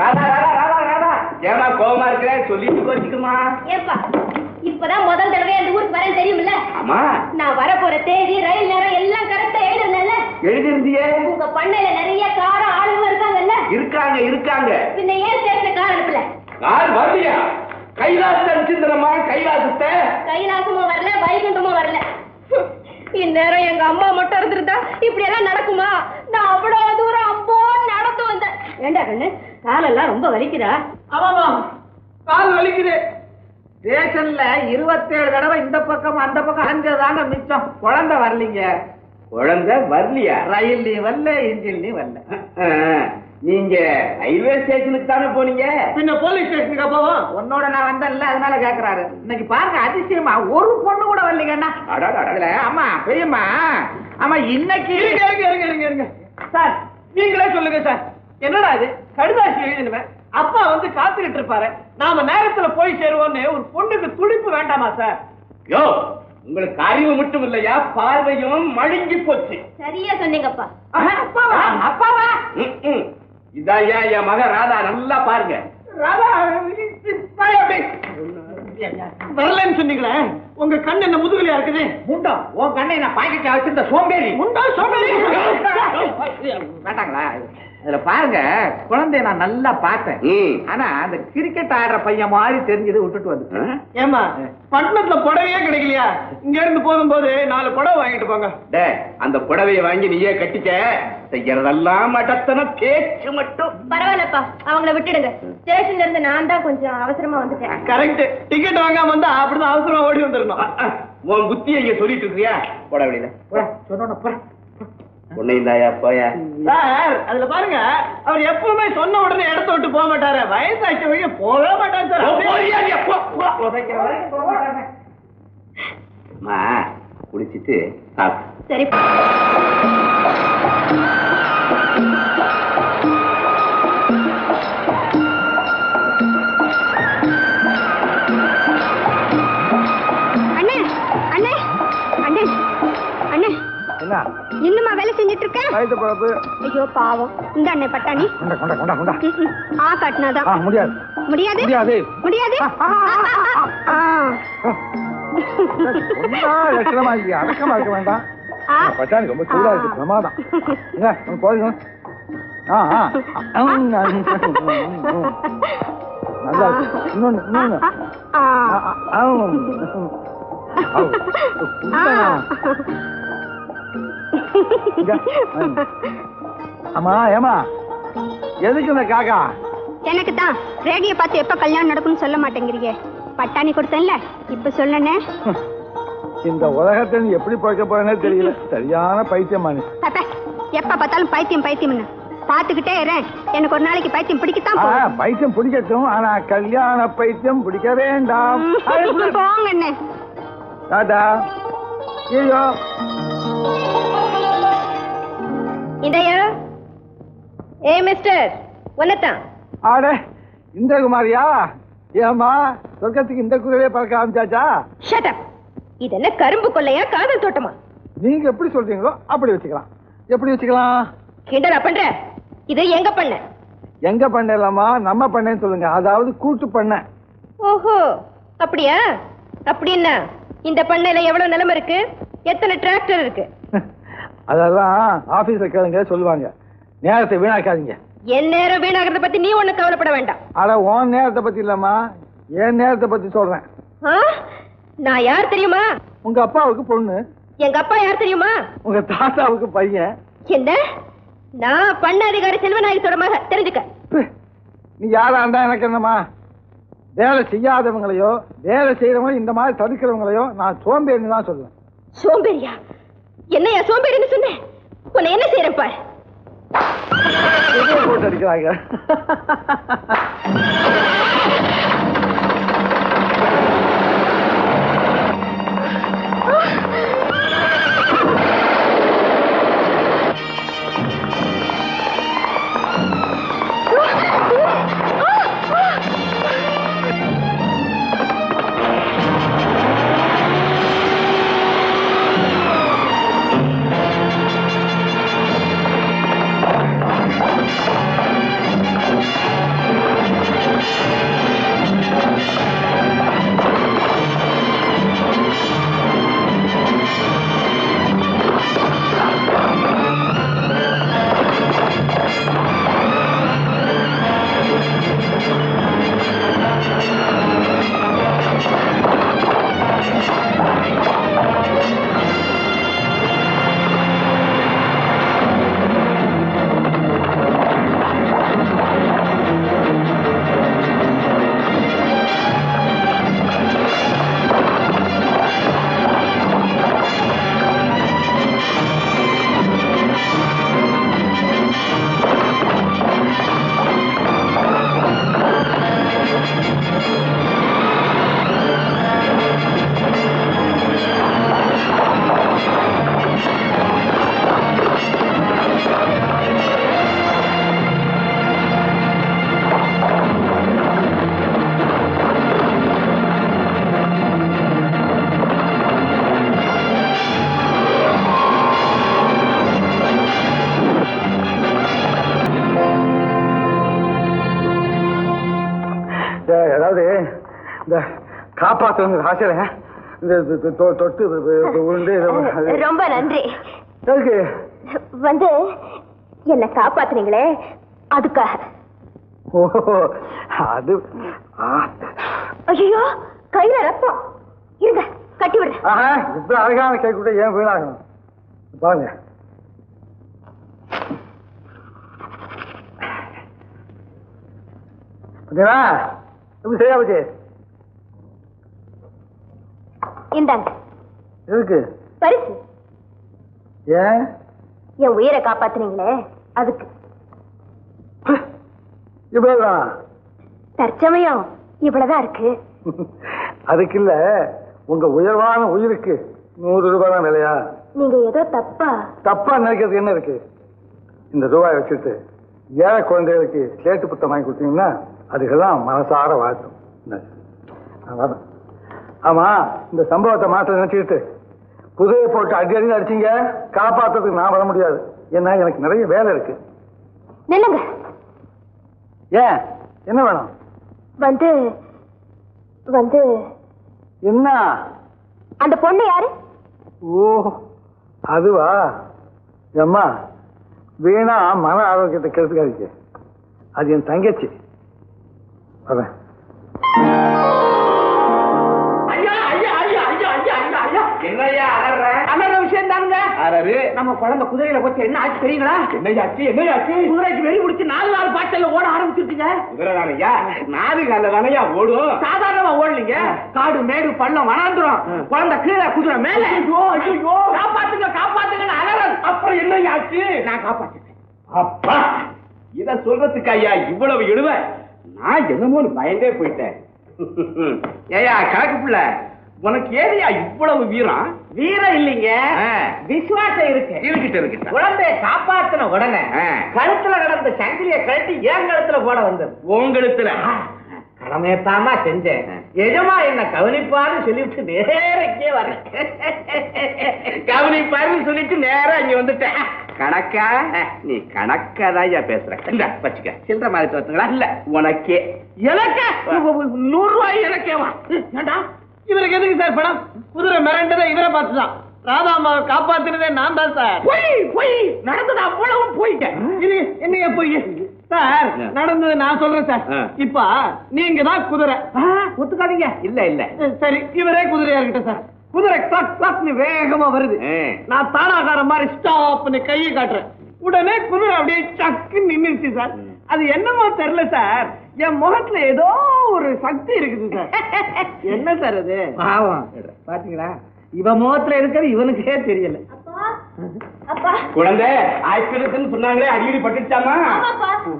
ராதா ராதா ராதா ராதா ஏமா கோவமா இருக்கிற? சொல்லிட்டு கோச்சுக்குமா? ஏப்பா இப்பதான் முதல் தடவை அந்த ஊருக்கு வரேன் தெரியுமில்ல? ஆமா. நான் வர போற தேதி ரயில் நேரம் எல்லாம் கரெக்டா எழுதுனல்ல எழுதிருந்தியே? உங்க பண்ணையில நிறைய கார ஆளுங்க இருக்காங்கல்ல? இருக்காங்க இருக்காங்க. பின்ன ஏன் ஸ்டேஷன் கார் அனுப்பல? யார் வரலையா? கைலாசத்தை அனுப்பிச்சிருந்தனமா கைலாசத்தை? கைலாசமும் வரல வைகுண்டமும் வரல. இந்நேரம் எங்க அம்மா மட்டும் இருந்திருந்தா இப்படி எல்லாம் நடக்குமா? நான் அவ்வளவு தூரம் ஏண்டா கண்ணு காலெல்லாம் ரொம்ப வலிக்குதா? ஆமாமா. கால் வலிக்குது. ஸ்டேஷன்ல இருபத்தேழு தடவை இந்த பக்கம் அந்த பக்கம் அலைஞ்சதாங்க மிச்சம். குழந்தை வரலீங்க. குழந்தை வரலையா? ரயில்லையும் வரல இன்ஜின்லயும் வரல. நீங்க ரயில்வே ஸ்டேஷனுக்கு தானே போனீங்க? பின்ன போலீஸ் ஸ்டேஷனுக்கு போவோம் உன்னோட நான் வந்தேன்ல அதனால கேக்குறாரு. இன்னைக்கு பாருங்க அதிசயமா ஒரு பொண்ணு கூட வரலீங்கண்ணா ஆமா பெரியம்மா. ஆமா இன்னைக்கு இருங்க இருங்க இருங்க இருங்க. சார் நீங்களே சொல்லுங்க சார். என்னடா இது? கடுதாசி எழுதினுவேன். அப்பா வந்து காத்துக்கிட்டு இருப்பாரு. நாம நேரத்துல போய் சேருவோம்னு ஒரு பொண்ணுக்கு துடிப்பு வேண்டாமா சார்? யோ உங்களுக்கு அறிவு மட்டும் இல்லையா? பார்வையும் மழுங்கி போச்சு. சரியா சொன்னீங்கப்பா. ஆஹா, அப்பாவா? அப்பாவா. இதாய்யா என் மக ராதா? நல்லா பாருங்க. ராதா. வரலன்னு சொன்னீங்களே? உங்க கண் என்ன முதுகுலையா இருக்குது? முண்டா உன் கண்ணை நான் பாக்கெட்ல வச்சிருந்த சோம்பேறி. முண்டா சோம்பேறி. வேண்டாங்களா? அதுல பாருங்க குழந்தைய நான் நல்லா பார்த்தேன். ஆனா அந்த கிரிக்கெட் ஆடுற பையன் மாதிரி தெரிஞ்சது விட்டுட்டு வந்து? ஏமா பட்டணத்துல புடவையே கிடைக்கலையா? இங்க இருந்து போகும்போது நாலு புடவை வாங்கிட்டு போங்க. டேய், அந்த புடவைய வாங்கி நீயே கட்டிக்க. செய்யறதெல்லாம் மடத்தன பேச்சு மட்டும். பரவாயில்லப்பா அவங்கள விட்டுடுங்க. ஸ்டேஷன்ல இருந்து நான் தான் கொஞ்சம் அவசரமா வந்துட்டேன். கரெக்ட் டிக்கெட் வாங்காம வந்தா அப்படிதான் அவசரமா ஓடி வந்துடணும். உன் புத்திய இங்க சொல்லிட்டு இருக்கியா? புடவையில சொன்னோட போற உன்னையும் தாயா போயா? சார் அதுல பாருங்க அவர் எப்பவுமே சொன்ன உடனே இடத்த விட்டு போக மாட்டாரு. வயசாச்சு வழிய போகவே மாட்டாரு சார். குளிச்சிட்டு சாப்பிடு. சரி. என்ன இன்னுமா வேலை செஞ்சுட்டு இருக்க வயிற்று பழப்பு. ஐயோ பாவம். இந்த அண்ணே பட்டாணி? கொண்டா கொண்டா கொண்டா. ஆ கட்டினாதான். ஆ முடியாது. முடியாது? முடியாது. முடியாது? ஆ, ஆ, ஆ, ஆ. ஒன்றா லட்சணமா இருக்கு அடக்கமா இருக்க வேண்டாம். ஆ. பட்டாணி ரொம்ப சூடா இருக்கு. பிரமாதம். ஆ ஆ. நல்லா இருக்கு. இன்னொன்னு இன்னொன்னு. ஆ. ஆ, ஆ, ஆ, ம், ம். ஆ, ஆ. இங்க, ம். ஆமா ஏமா எதுக்கு இந்த காக்கா? எனக்கு தான் ரேடியோ பார்த்து எப்ப கல்யாணம் நடக்கும்னு சொல்ல மாட்டேங்கிறீங்க. பட்டாணி கொடுத்தேன்ல இப்ப சொல்லனே. இந்த உலகத்தை நீ எப்படி பிறக்க போறேனே தெரியல. சரியான பைத்தியமா நீ. எப்ப பார்த்தாலும் பைத்தியம் பைத்தியம்னு. பாத்துக்கிட்டே இரேன் எனக்கு ஒரு நாளைக்கு பைத்தியம் பிடிக்கத்தான் பைத்தியம் பிடிக்கட்டும் ஆனா கல்யாண பைத்தியம் பிடிக்க வேண்டாம். போங்க அண்ணே. டாடா ஐயோ இதையா? ஏ மிஸ்டர் ஒன்னதான் ஆடே இந்த குமாரியா ஏமா சொர்க்கத்துக்கு இந்த குதிரையே பறக்க ஆரம்பிச்சாச்சா? ஷட் அப் இது என்ன கரும்பு கொள்ளையா காதல் தோட்டமா? நீங்க எப்படி சொல்றீங்களோ அப்படி வச்சுக்கலாம். எப்படி வச்சுக்கலாம்? கிண்டலா பண்ற? இது எங்க பண்ண? எங்க பண்ணலாமா நம்ம பண்ணேன்னு சொல்லுங்க. அதாவது கூட்டு பண்ண. ஓஹோ அப்படியா? அப்படின்னா இந்த பண்ணையில எவ்வளவு நிலம் இருக்கு? எத்தனை டிராக்டர் இருக்கு? அதெல்லாம் ஆபீஸ்ல கேளுங்க சொல்லுவாங்க. நேரத்தை வீணாக்காதீங்க. என் நேரம் வீணாகிறத பத்தி நீ ஒண்ணு கவலைப்பட வேண்டாம். அட உன் நேரத்தை பத்தி இல்லம்மா. என் நேரத்தை பத்தி சொல்றேன்? நான் யார் தெரியுமா? உங்க அப்பாவுக்கு பொண்ணு. எங்க அப்பா யார் தெரியுமா? உங்க தாத்தாவுக்கு பையன். என்ன? நான் பண்ண அதிகாரி செல்வநாயகத்தோட மக. தெரிஞ்சுக்க. நீ யாரா இருந்தா எனக்கு என்னம்மா? வேலை செய்யாதவங்களையோ வேலை செய்யறவங்க இந்த மாதிரி தடுக்கிறவங்களையோ நான் சோம்பேறின்னு தான் சொல்லுவேன். சோம்பேறியா? என்னையா சோம்பேறின்னு சொன்னேன் உன்னை என்ன செய்யறேன் பாரு? போட்டு அடிக்கிறாங்க காப்பாற்றுங்கிற ஆசையில இந்த தொட்டு அது- ரொம்ப நன்றி. வந்து என்ன காப்பாத்துனீங்களே அதுக்காக. ஓ அது. ஐயோ கையில ரத்தம். இருங்க கட்டி ஆஹா இப்ப அழகான கை கூட ஏன் வீணாகும்? பாருங்க. பார்த்தீங்களா எப்படி சரியா போச்சு? இந்தாங்க. எதுக்கு? பரிசு. ஏன்? என் உயிரை காப்பாத்துனீங்களே அதுக்கு. இவ்வளவுதான் தற்சமயம் இவ்வளவுதான் இருக்கு. அதுக்கு இல்ல உங்க உயர்வான உயிருக்கு நூறு ரூபாய் தான் விலையா? நீங்க ஏதோ தப்பா? தப்பா நினைக்கிறது என்ன இருக்கு? இந்த ரூபாய் வச்சுட்டு ஏழை குழந்தைகளுக்கு சேட்டு புத்தம் வாங்கி கொடுத்தீங்கன்னா அதுக்கெல்லாம் மனசார வாழ்த்தும்? நான் வரேன். ஆமா இந்த சம்பவத்தை மாற்ற நினைச்சுக்கிட்டு. குதிரையை போட்டு அடி அடி அடிச்சீங்க காப்பாத்துறதுக்கு நான் வர முடியாது. ஏன்னா எனக்கு நிறைய வேலை இருக்கு. நில்லுங்க. ஏன்? என்ன வேணும்? வந்து வந்து என்ன? அந்த பொண்ணு யாரு? ஓ அதுவா? அம்மா வீணா மன ஆரோக்கியத்தை கெடுத்துக்காதீங்க. அது என் தங்கச்சி. வரேன். அரரு நம்ம குழந்தை குதிரையில போச்சு. என்ன ஆச்சு தெரியுங்களா? என்னையாச்சு என்னையாச்சு குதிரைக்கு வெறி பிடிச்சு நாலு நாலு பாட்டில ஓட ஆரம்பிச்சிருச்சுங்க. குதிரைதானையா? நாலு கால தானையா ஓடும்? சாதாரணமா ஓடலீங்க. காடு மேடு பள்ளம் வனாந்துரும். குழந்தை கீழே குதிரை மேல. ஐயோ காப்பாத்துங்க காப்பாத்துங்க அலறல். அப்புறம் என்னையாச்சு நான் காப்பாத்துறேன் அப்பா இத சொல்றதுக்கு ஐயா இவ்வளவு இழுவ. நான் என்னமோன்னு பயந்தே போயிட்டேன். ஏயா கணக்கு பிள்ளை. உனக்கு ஏதையா இவ்வளவு வீரம்? வீரம் இல்லைங்க. விசுவாசம் இருக்கு. இருக்கிட்ட இருக்கிட்ட. குழந்தைய காப்பாத்தின உடனே. கழுத்துல கிடந்த சங்கிலிய கழட்டி ஏன் கழுத்துல போட வந்தது? உங்களுத்துல கடமையத்தாமா செஞ்சேன். எஜமா என்ன கவனிப்பான்னு சொல்லிவிட்டு நேரக்கே வரேன். கவனிப்பாருன்னு சொல்லிட்டு நேரா இங்க வந்துட்டேன். கணக்கா? நீ கணக்காதான் பேசுற. இந்த வச்சுக்க. சில்லற மாதிரி தோத்துங்களா? இல்ல உனக்கே. எனக்கு? நூறு ரூபாய் எனக்கேவா? ஏண்டா? இவருக்கு எதுக்கு சார் பணம்? குதிரை மிரண்டதை இவரை பார்த்துதான். ராதாமாவை காப்பாத்தினதே நான் தான் சார். போய் போய். நடந்தது அவ்வளவு போயிட்டேன் இது என்னைய போய்? சார் நடந்தது நான் சொல்றேன் சார். இப்ப நீங்க தான் குதிரை. ஒத்துக்காதீங்க. இல்ல இல்ல. சரி இவரே குதிரையா இருக்கட்டும் சார். குதிரை கிளாக் கிளாக்னு வேகமா வருது. நான் தானாகார மாதிரி ஸ்டாப்னு கையை காட்டுறேன். உடனே குதிரை அப்படியே சக்கு நின்னுச்சு சார். அது என்னமோ தெரியல சார். என் முகத்துல ஏதோ ஒரு சக்தி இருக்குது சார். என்ன சார் அது? பாவம். பாத்தீங்களா? இவ முகத்துல இருக்கிறது இவனுக்கே தெரியல. அப்பா குழந்தை ஆயிரத்துன்னு சொன்னாங்களே அடிக்கடி பட்டுச்சாமா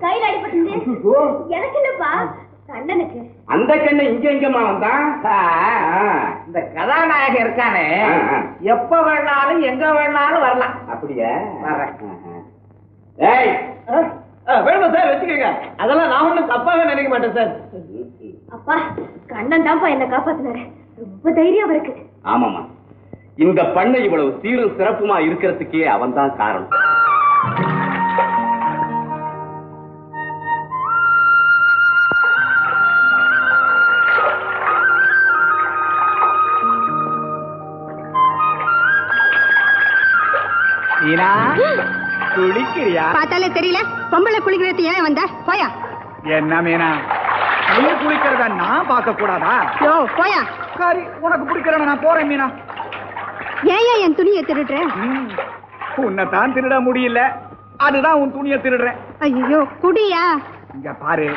கையில அடிபட்டு எனக்கு இல்லப்பா அந்த கண்ணு இங்க எங்கம்மா வந்தான். இந்த கதாநாயகன் இருக்கானே. எப்ப வேணாலும் எங்க வேணாலும் வரலாம். அப்படியா. ஏய் வேணுமா சார் வச்சுக்கோங்க. அதெல்லாம் நான் ஒண்ணும் தப்பாவே நினைக்க மாட்டேன் சார். அப்பா கண்ணன் தான்ப்பா என்ன காப்பாத்தினாரு. ரொம்ப தைரியம் இருக்கு ஆமாமா இந்த பண்ணை இவ்வளவு சீரும் சிறப்புமா இருக்கிறதுக்கே அவன்தான் காரணம். மீனா குளிக்கிறியா? பார்த்தாலே தெரியல. பொம்பளை குளிக்கிறது ஏன் வந்த? போயா. என்ன மீனா? நீ குளிக்கிறத நான் பார்க்க கூடாதா யோ போயா. சரி உனக்கு பிடிக்கிறன நான் போறேன் மீனா. ஏன் என் துணியை திருடுற? ம், உன்னை தான் திருட முடியல. அதுதான் உன் துணியை திருடுறேன். ஐயோ குடியா. இங்க பாரு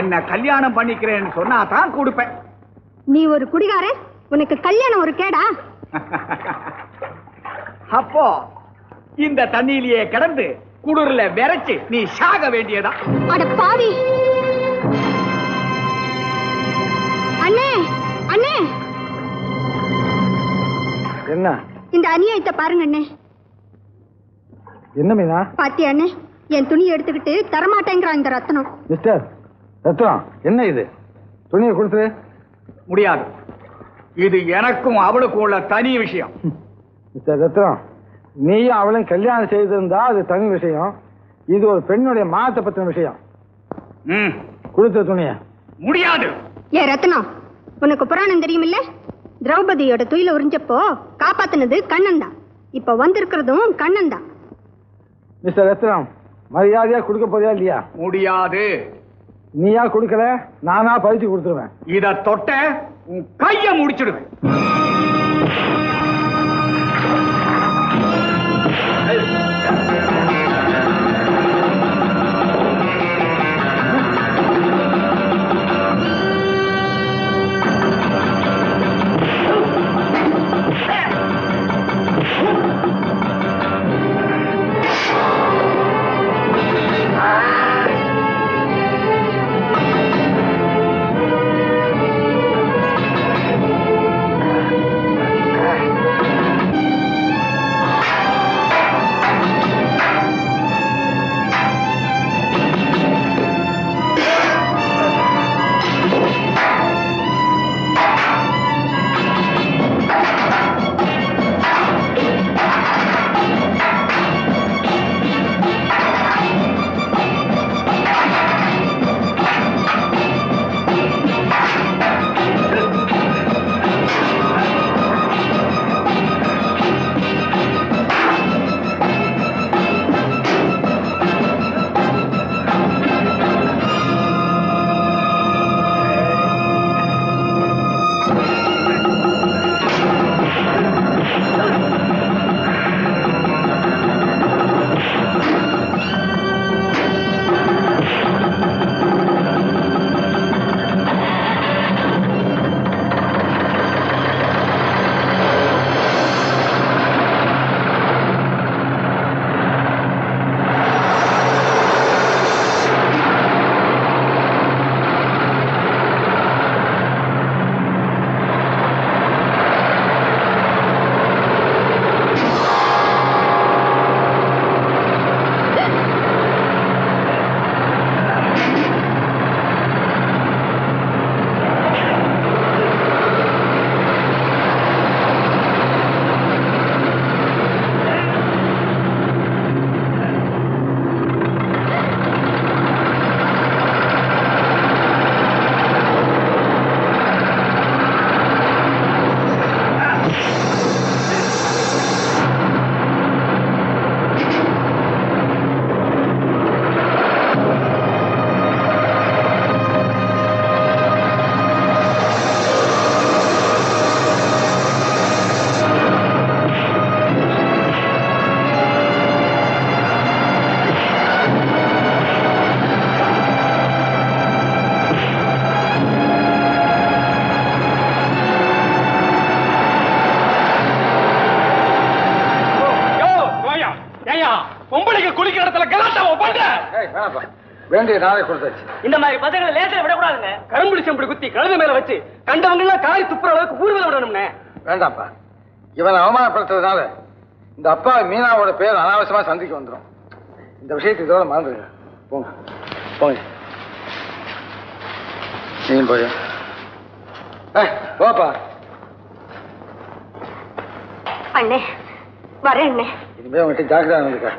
என்ன கல்யாணம் பண்ணிக்கிறேன்னு சொன்னா தான் கொடுப்பேன். நீ ஒரு குடிகாரன் உனக்கு கல்யாணம் ஒரு கேடா. அப்போ இந்த தண்ணியிலேயே கிடந்து குளிர்ல விரைச்சு நீ சாக வேண்டியதா? அட பாவி. அண்ணே அண்ணே. என்ன? இந்த அநியாயத்தை பாருங்க அண்ணே. என்ன மீனா? பாத்தியா அண்ணே என் துணியை எடுத்துக்கிட்டு தரமாட்டேங்கிறான் இந்த ரத்னம் மிஸ்டர் ரத்னம் என்ன இது? துணியை கொடுத்துரு முடியாது. இது எனக்கும் அவளுக்கும் உள்ள தனி விஷயம். மிஸ்டர் ரத்னம் நீயும் அவளையும் கல்யாணம் செய்திருந்தா அது தனி விஷயம். இது ஒரு பெண்ணுடைய மானத்தை பத்தின விஷயம். ம், கொடுத்த துணியை. முடியாது. ஏ ரத்னம் உனக்கு புராணம் தெரியுமில்ல? திரௌபதியோட துயில உறிஞ்சப்போ காப்பாத்துனது கண்ணன் தான் இப்ப வந்திருக்கிறதும் கண்ணன் தான் மிஸ்டர் ரத்னம் மரியாதையா கொடுக்க போறியா இல்லையா? முடியாது. நீயா கொடுக்கல நானா பறிச்சு கொடுத்துருவேன். இத தொட்ட உன் கைய முடிச்சிடுவேன். வேண்டிய நாளை கொடுத்தாச்சு. இந்த மாதிரி பதங்களை லேசில விடக்கூடாதுங்க. கரும்புடி செம்புடி குத்தி கழுது மேல வச்சு கண்டவங்க எல்லாம் காரி துப்புற அளவுக்கு ஊர்வலம் விடணும்னே. வேண்டாம்ப்பா. இவனை அவமானப்படுத்துறதுனால இந்த அப்பா மீனாவோட பேர் அனாவசியமா சந்திக்க வந்துடும் இந்த விஷயத்தை இதோட மறந்துடுங்க. போங்க. போங்க. நீயும் போய். போப்பா. அண்ணே வரேன் அண்ணே. இனிமே உங்ககிட்ட ஜாக்கிரதா இருந்துக்க.